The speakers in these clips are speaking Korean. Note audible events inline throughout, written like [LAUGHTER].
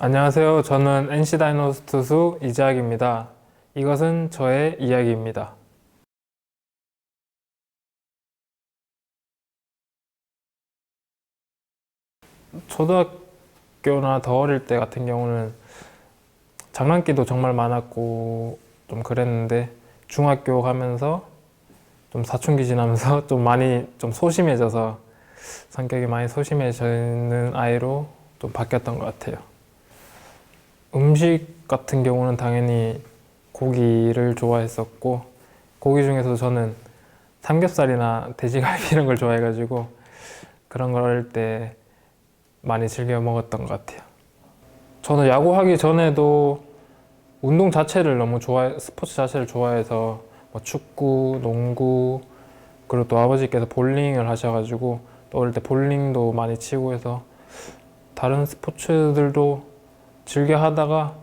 안녕하세요. 저는 NC 다이노스 투수 이재학입니다. 이것은 저의 이야기입니다. 초등학교나 더 어릴 때 같은 경우는 장난기도 정말 많았고 좀 그랬는데 중학교 가면서 좀 사춘기 지나면서 [LAUGHS] 좀 많이 좀 소심해져서 성격이 많이 소심해지는 아이로 좀 바뀌었던 것 같아요. 음식 같은 경우는 당연히 고기를 좋아했었고 고기 중에서 저는 삼겹살이나 돼지갈비 [LAUGHS] 이런 걸 좋아해가지고 그런 걸 어릴 때 많이 즐겨 먹었던 것 같아요. 저는 야구하기 전에도 운동 자체를 너무 좋아해 스포츠 자체를 좋아해서 뭐 축구, 농구 그리고 또 아버지께서 볼링을 하셔가지고 또 어릴 때 볼링도 많이 치고 해서 다른 스포츠들도 즐겨 하다가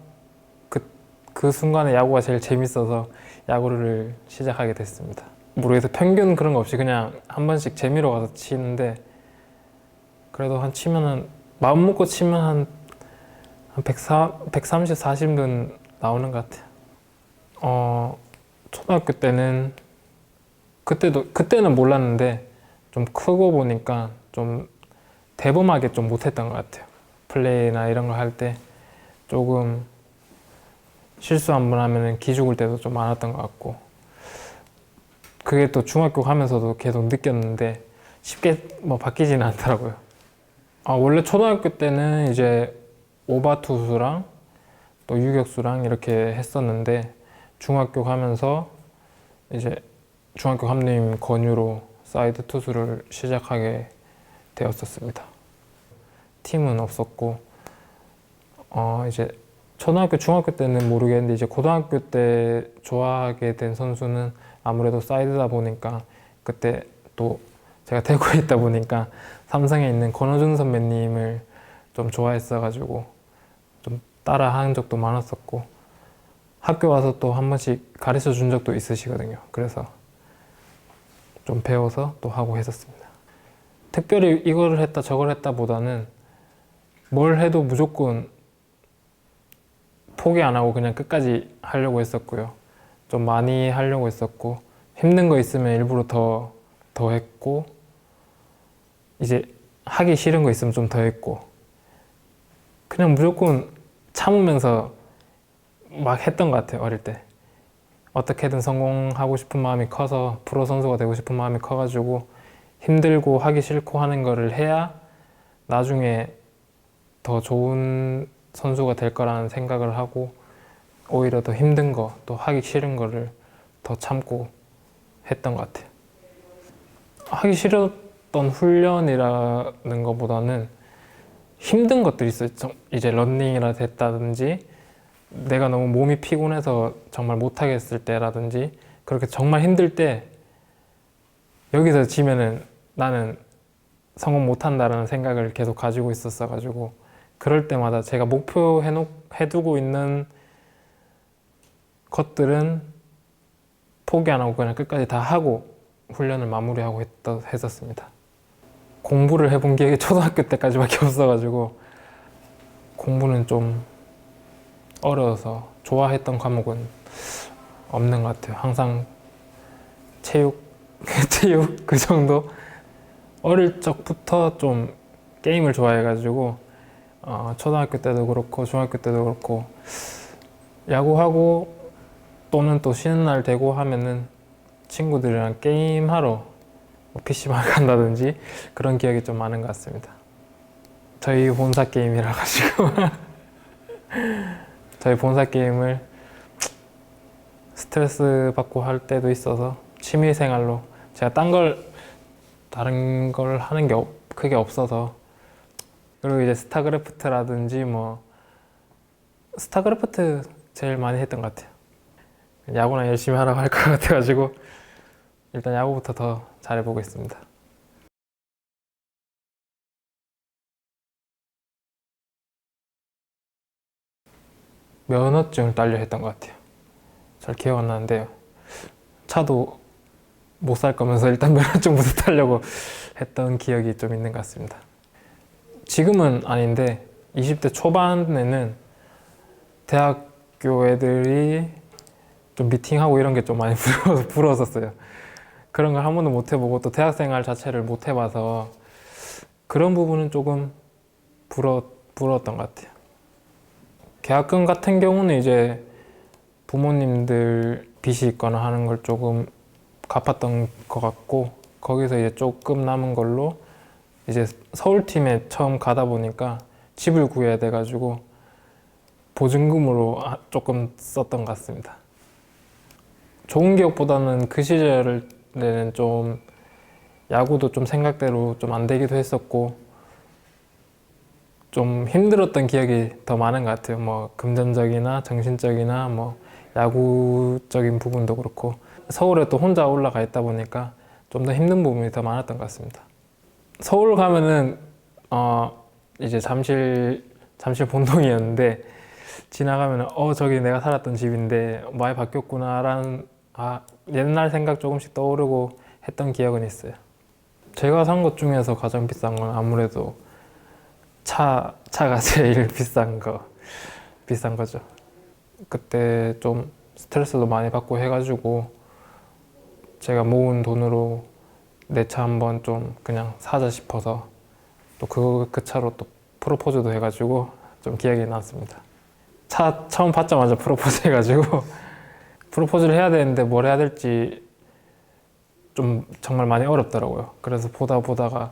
그, 그 순간에 야구가 제일 재밌어서 야구를 시작하게 됐습니다. 모르겠어 평균 그런 거 없이 그냥 한 번씩 재미로 가서 치는데 그래도 한 치면은 마음 먹고 치면 한, 한 130, 130, 40은 나오는 것 같아요. 어, 초등학교 때는 그때도 그때는 몰랐는데 좀 크고 보니까 좀 대범하게 좀 못했던 것 같아요. 플레이나 이런 걸 할 때 조금 실수 한 번 하면은 기죽을 때도 좀 많았던 것 같고 그게 또 중학교 가면서도 계속 느꼈는데 쉽게 뭐 바뀌지는 않더라고요. 아, 원래 초등학교 때는 이제 오바 투수랑 또 유격수랑 이렇게 했었는데 중학교 가면서 이제 중학교 감독님 권유로 사이드 투수를 시작하게 되었었습니다. 팀은 없었고 어 이제 초등학교 중학교 때는 모르겠는데 이제 고등학교 때 좋아하게 된 선수는 아무래도 사이드다 보니까 그때 또 제가 대구에 있다 보니까 삼성에 있는 권호준 선배님을 좀 좋아했어가지고 좀 따라 한 적도 많았었고 학교 와서 또 한 번씩 가르쳐 준 적도 있으시거든요. 그래서 좀 배워서 또 하고 했었습니다. 특별히 이거를 했다 저걸 했다 보다는 뭘 해도 무조건 포기 안 하고 그냥 끝까지 하려고 했었고요. 좀 많이 하려고 했었고 힘든 거 있으면 일부러 더, 더 했고 이제 하기 싫은 거 있으면 좀 더 했고 그냥 무조건 참으면서 막 했던 것 같아요 어릴 때 어떻게든 성공하고 싶은 마음이 커서 프로 선수가 되고 싶은 마음이 커가지고 힘들고 하기 싫고 하는 거를 해야 나중에 더 좋은 선수가 될 거라는 생각을 하고 오히려 더 힘든 거 또 하기 싫은 거를 더 참고 했던 것 같아요. 하기 싫었던 훈련이라는 것보다는 힘든 것들이 있어요. 좀 이제 런닝이라 됐다든지 내가 너무 몸이 피곤해서 정말 못하겠을 때라든지 그렇게 정말 힘들 때 여기서 지면은 나는 성공 못한다라는 생각을 계속 가지고 있었어 가지고 그럴 때마다 제가 목표 해놓, 해두고 있는 것들은 포기 안 하고 그냥 끝까지 다 하고 훈련을 마무리하고 했던, 했었습니다. 공부를 해본 게 초등학교 때까지밖에 [LAUGHS] 없어가지고 공부는 좀 어려워서 좋아했던 과목은 없는 것 같아요. 항상 체육, [LAUGHS] 체육 그 정도 어릴 적부터 좀 게임을 좋아해가지고 어, 초등학교 때도 그렇고 중학교 때도 그렇고 야구하고 또는 또 쉬는 날 되고 하면은 친구들이랑 게임하러 뭐 PC방 [LAUGHS] 간다든지 그런 기억이 좀 많은 것 같습니다. 저희 본사 게임이라 가지고 [LAUGHS] 저희 본사 게임을 스트레스 받고 할 때도 있어서 취미 생활로 제가 딴 걸 다른 걸 하는 게 없- 크게 없어서 그리고 이제 스타크래프트라든지 뭐 스타크래프트 제일 많이 했던 것 같아요. 야구나 열심히 하라고 할 것 같아가지고 일단 야구부터 더 잘해보겠습니다. 면허증을 딸려 했던 것 같아요. 잘 기억 안 나는데요. 차도 못 살 거면서 일단 [LAUGHS] 면허증부터 따려고 했던 기억이 좀 있는 것 같습니다. 지금은 아닌데 20대 초반에는 대학교 애들이 좀 미팅하고 이런 게 좀 많이 [LAUGHS] 부러워, 부러웠었어요. 그런 걸 한 번도 못 해보고 또 대학생활 자체를 못 해봐서 그런 부분은 조금 부러, 부러웠던 것 같아요. 계약금 같은 경우는 이제 부모님들 빚이 있거나 하는 걸 조금 갚았던 것 같고 거기서 이제 조금 남은 걸로 이제 서울팀에 처음 가다 보니까 집을 구해야 돼가지고 보증금으로 아- 조금 썼던 것 같습니다. 좋은 기억보다는 그 시절에는 좀 야구도 좀 생각대로 좀 안 되기도 했었고 좀 힘들었던 기억이 더 많은 것 같아요. 뭐 금전적이나 정신적이나 뭐 야구적인 부분도 그렇고 서울에 또 혼자 올라가 있다 보니까 좀 더 힘든 부분이 더 많았던 것 같습니다. 서울 가면은 어 이제 잠실 잠실 본동이었는데 지나가면은 어 저기 내가 살았던 집인데 많이 바뀌었구나라는 아 옛날 생각 조금씩 떠오르고 했던 기억은 있어요. 제가 산 것 중에서 가장 비싼 건 아무래도 차 차가 [LAUGHS] 제일 비싼 거 비싼 거죠. 그때 좀 스트레스도 많이 받고 해가지고 제가 모은 돈으로 내 차 한번 좀 그냥 사자 싶어서 또 그 그 차로 또 프로포즈도 해가지고 좀 기억이 남습니다. 차 처음 받자마자 프로포즈 [LAUGHS] 해가지고 프로포즈를 해야 되는데 뭘 해야 될지 좀 정말 많이 어렵더라고요. 그래서 보다 보다가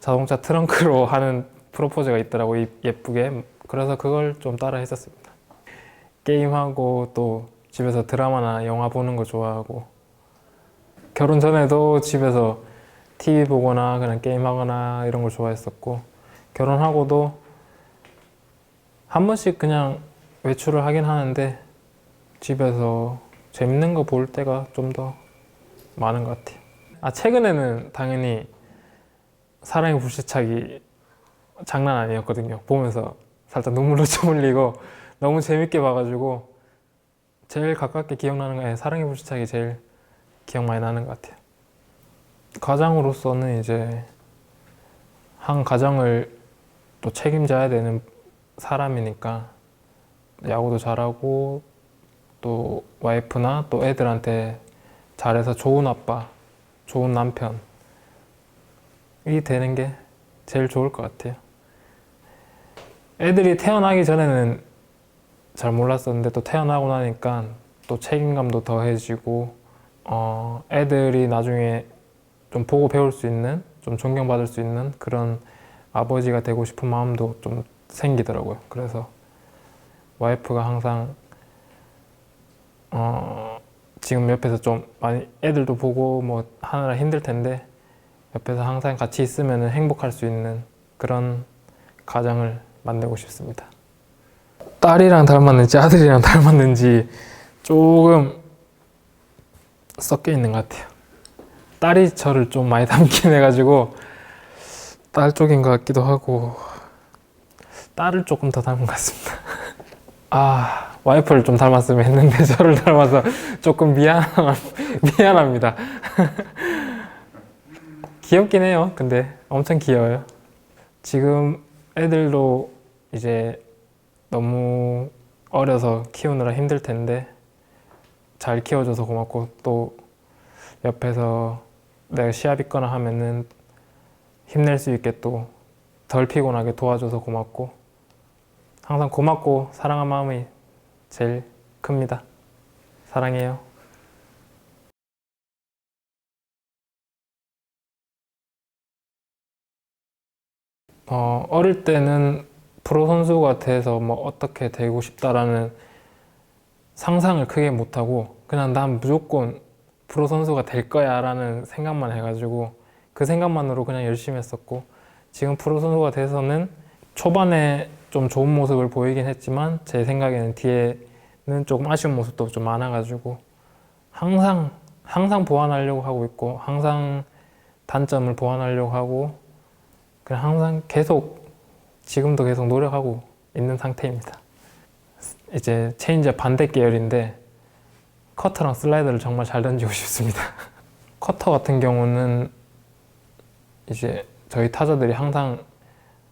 자동차 트렁크로 [LAUGHS] 하는 프로포즈가 있더라고 요 예쁘게. 그래서 그걸 좀 따라 했었습니다. 게임하고 또 집에서 드라마나 영화 보는 거 좋아하고 결혼 전에도 집에서 TV 보거나 그냥 게임하거나 이런 걸 좋아했었고 결혼하고도 한 번씩 그냥 외출을 하긴 하는데 집에서 재밌는 거 볼 때가 좀 더 많은 것 같아요. 아 최근에는 당연히 사랑의 불시착이 장난 아니었거든요. 보면서 살짝 눈물로 [LAUGHS] 좀 흘리고 너무 재밌게 봐가지고 제일 가깝게 기억나는 게 사랑의 불시착이 제일 기억 많이 나는 것 같아요. 가장으로서는 이제 한 가정을 또 책임져야 되는 사람이니까 야구도 잘하고 또 와이프나 또 애들한테 잘해서 좋은 아빠, 좋은 남편이 되는 게 제일 좋을 것 같아요. 애들이 태어나기 전에는 잘 몰랐었는데 또 태어나고 나니까 또 책임감도 더해지고 어, 애들이 나중에 좀 보고 배울 수 있는 좀 존경받을 수 있는 그런 아버지가 되고 싶은 마음도 좀 생기더라고요. 그래서 와이프가 항상 어, 지금 옆에서 좀 많이 애들도 보고 뭐 하느라 힘들 텐데 옆에서 항상 같이 있으면 행복할 수 있는 그런 가정을 만들고 싶습니다. 딸이랑 닮았는지 아들이랑 [LAUGHS] 닮았는지 조금 섞여 있는 것 같아요. 딸이 저를 좀 많이 [LAUGHS] 닮긴 해가지고 딸 쪽인 것 같기도 하고 딸을 조금 더 닮은 것 같습니다. [LAUGHS] 아 와이프를 좀 닮았으면 했는데 [LAUGHS] 저를 닮아서 조금 미안 미안합니다. 귀엽긴 해요. 근데 엄청 귀여워요. 지금 애들도 이제 너무 어려서 키우느라 힘들 텐데 잘 키워줘서 고맙고 또 옆에서 내가 시합 있거나 하면은 힘낼 수 있게 또 덜 피곤하게 도와줘서 고맙고 항상 고맙고 사랑한 마음이 제일 큽니다. 사랑해요. 어, 어릴 때는 프로 선수가 돼서 뭐 어떻게 되고 싶다라는 상상을 크게 못하고 그냥 난 무조건 프로 선수가 될 거야라는 생각만 해가지고 그 생각만으로 그냥 열심히 했었고 지금 프로 선수가 돼서는 초반에 좀 좋은 모습을 보이긴 했지만 제 생각에는 뒤에는 조금 아쉬운 모습도 좀 많아가지고 항상 항상 보완하려고 하고 있고 항상 단점을 보완하려고 하고 그냥 항상 계속 지금도 계속 노력하고 있는 상태입니다. 이제 체인지업 반대 계열인데 커터랑 슬라이더를 정말 잘 던지고 싶습니다. [LAUGHS] 커터 같은 경우는 이제 저희 타자들이 항상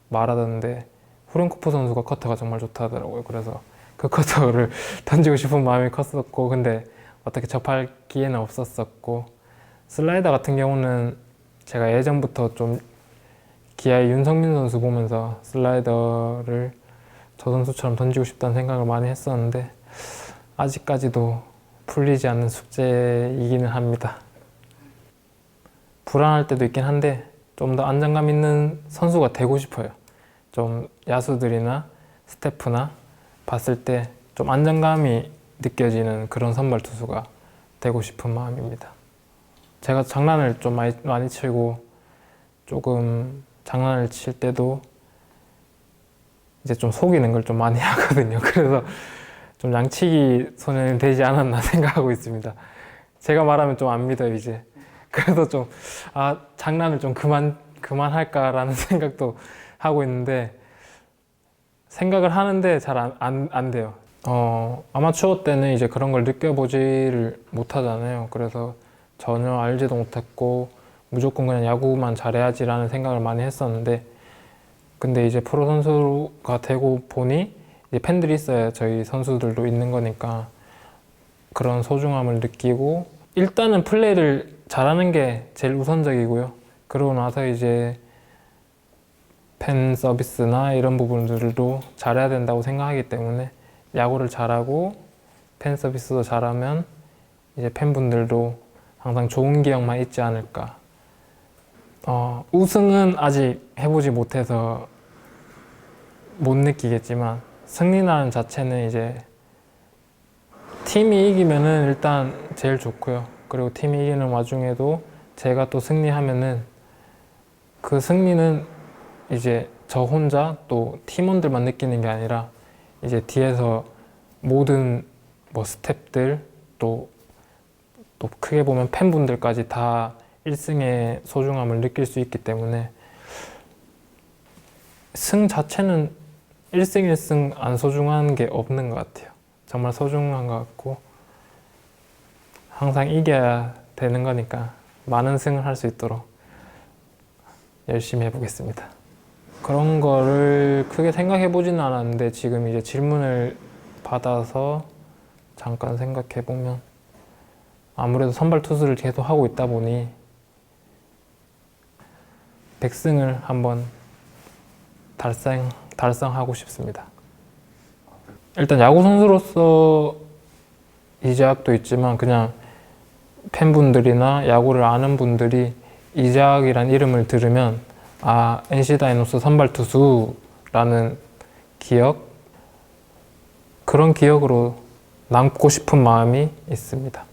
말하던데 후렌코프 선수가 커터가 정말 좋다더라고요. 그래서 그 [LAUGHS] 커터를 던지고 싶은 마음이 컸었고 근데 어떻게 접할 기회는 없었었고 슬라이더 같은 경우는 제가 예전부터 좀 기아의 윤성민 선수 보면서 슬라이더를 저 선수처럼 던지고 싶다는 생각을 많이 했었는데 아직까지도 풀리지 않는 숙제이기는 합니다. 불안할 때도 있긴 한데 좀 더 안정감 있는 선수가 되고 싶어요. 좀 야수들이나 스태프나 봤을 때 좀 안정감이 느껴지는 그런 선발 투수가 되고 싶은 마음입니다. 제가 장난을 좀 많이, 많이 치고 조금 장난을 칠 때도 이제 좀 속이는 걸 좀 많이 [LAUGHS] 하거든요. 그래서 좀 양치기 소년이 되지 않았나 [LAUGHS] 생각하고 있습니다. 제가 말하면 좀 안 믿어요, 이제. 그래서 좀, 아, 장난을 좀 그만, 그만할까라는 [LAUGHS] 생각도 하고 있는데, 생각을 하는데 잘 안, 안, 안 돼요. 어, 아마추어 때는 이제 그런 걸 느껴보지를 못하잖아요. 그래서 전혀 알지도 못했고, 무조건 그냥 야구만 잘해야지라는 생각을 많이 했었는데, 근데 이제 프로 선수가 되고 보니, 팬들이 있어야 저희 선수들도 있는 거니까, 그런 소중함을 느끼고, 일단은 플레이를 잘하는 게 제일 우선적이고요. 그러고 나서 이제 팬 서비스나 이런 부분들도 잘해야 된다고 생각하기 때문에 야구를 잘하고 팬 서비스도 잘하면 이제 팬분들도 항상 좋은 기억만 있지 않을까. 어, 우승은 아직 해보지 못해서 못 느끼겠지만 승리라는 자체는 이제 팀이 이기면은 일단 제일 좋고요. 그리고 팀이 이기는 와중에도 제가 또 승리하면은 그 승리는 이제 저 혼자 또 팀원들만 느끼는 게 아니라 이제 뒤에서 모든 뭐 스탭들 또, 또 크게 보면 팬분들까지 다 1승의 소중함을 느낄 수 있기 때문에 승 자체는 1승 1승 안 소중한 게 없는 것 같아요. 정말 소중한 것 같고 항상 이겨야 되는 거니까 많은 승을 할 수 있도록 열심히 해보겠습니다. 그런 거를 크게 생각해 보지는 않았는데 지금 이제 질문을 받아서 잠깐 생각해 보면 아무래도 선발 투수를 계속 하고 있다 보니 100승을 한번 달성 달성하고 싶습니다. 일단 야구 선수로서 이재학도 있지만 그냥 팬분들이나 야구를 아는 분들이 이재학이란 이름을 들으면 아 NC 다이노스 선발 투수라는 기억 그런 기억으로 남고 싶은 마음이 있습니다.